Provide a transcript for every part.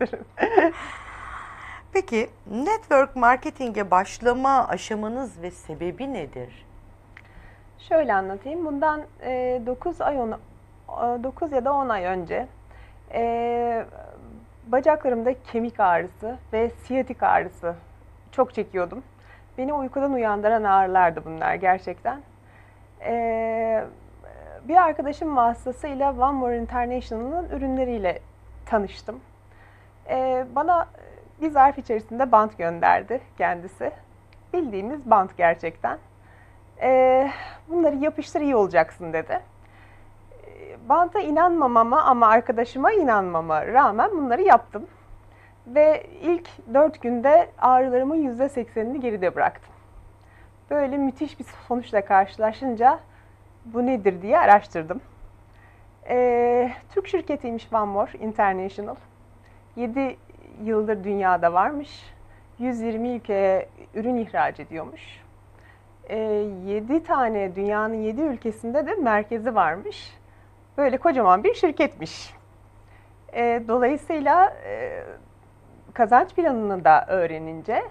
Peki network marketinge başlama aşamanız ve sebebi nedir? Şöyle anlatayım. Bundan 9 ay on, 9 ya da 10 ay önce e, bacaklarımda kemik ağrısı ve siyatik ağrısı çok çekiyordum. Beni uykudan uyandıran ağrılardı bunlar gerçekten. E, bir arkadaşım vasıtasıyla One More International'ın ürünleriyle tanıştım. E, bana bir zarf içerisinde bant gönderdi kendisi. Bildiğimiz bant gerçekten. Ee, bunları yapıştır iyi olacaksın dedi. Ee, Banta inanmamama ama arkadaşıma inanmama rağmen bunları yaptım. Ve ilk dört günde ağrılarımın yüzde seksenini geride bıraktım. Böyle müthiş bir sonuçla karşılaşınca bu nedir diye araştırdım. Ee, Türk şirketiymiş One More International. 7 yıldır dünyada varmış. 120 ülkeye ürün ihraç ediyormuş. 7 tane dünyanın 7 ülkesinde de merkezi varmış. Böyle kocaman bir şirketmiş. E, dolayısıyla e, kazanç planını da öğrenince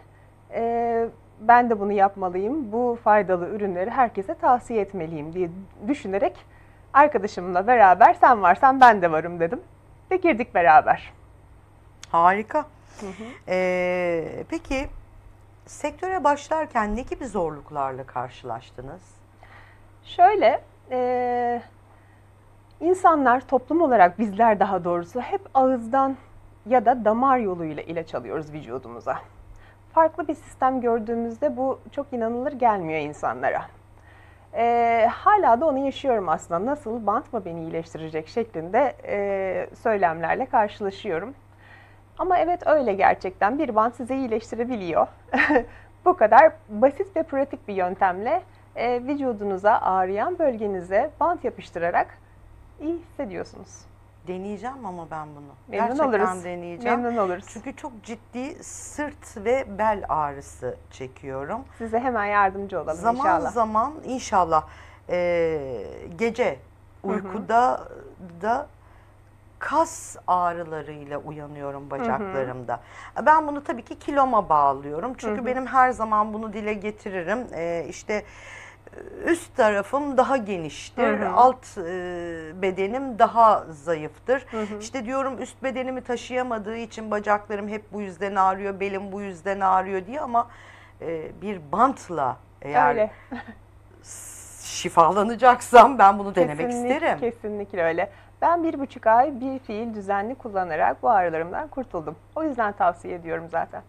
e, ben de bunu yapmalıyım, bu faydalı ürünleri herkese tavsiye etmeliyim diye düşünerek arkadaşımla beraber sen varsan ben de varım dedim ve girdik beraber. Harika. Ee, peki sektöre başlarken ne gibi zorluklarla karşılaştınız? Şöyle, e, insanlar toplum olarak bizler daha doğrusu hep ağızdan ya da damar yoluyla ilaç alıyoruz vücudumuza. Farklı bir sistem gördüğümüzde bu çok inanılır gelmiyor insanlara. E, hala da onu yaşıyorum aslında. Nasıl bant mı beni iyileştirecek şeklinde e, söylemlerle karşılaşıyorum. Ama evet öyle gerçekten. Bir bant sizi iyileştirebiliyor. Bu kadar basit ve pratik bir yöntemle e, vücudunuza ağrıyan bölgenize bant yapıştırarak iyi hissediyorsunuz. Deneyeceğim ama ben bunu. Memnun Gerçekten oluruz. deneyeceğim. Memnun oluruz. Çünkü çok ciddi sırt ve bel ağrısı çekiyorum. Size hemen yardımcı olalım zaman inşallah. zaman inşallah e, gece uykuda da kas ağrılarıyla uyanıyorum bacaklarımda. Ben bunu tabii ki kiloma bağlıyorum. Çünkü benim her zaman bunu dile getiririm. E, işte üst tarafım daha geniştir, Hı hı. alt e, bedenim daha zayıftır. İşte diyorum üst bedenimi taşıyamadığı için bacaklarım hep bu yüzden ağrıyor, belim bu yüzden ağrıyor diye ama e, bir bantla eğer Öyle. şifalanacaksam ben bunu denemek Kesinlik- isterim. Kesinlikle öyle. Ben bir buçuk ay bir fiil düzenli kullanarak bu ağrılarımdan kurtuldum. O yüzden tavsiye ediyorum zaten.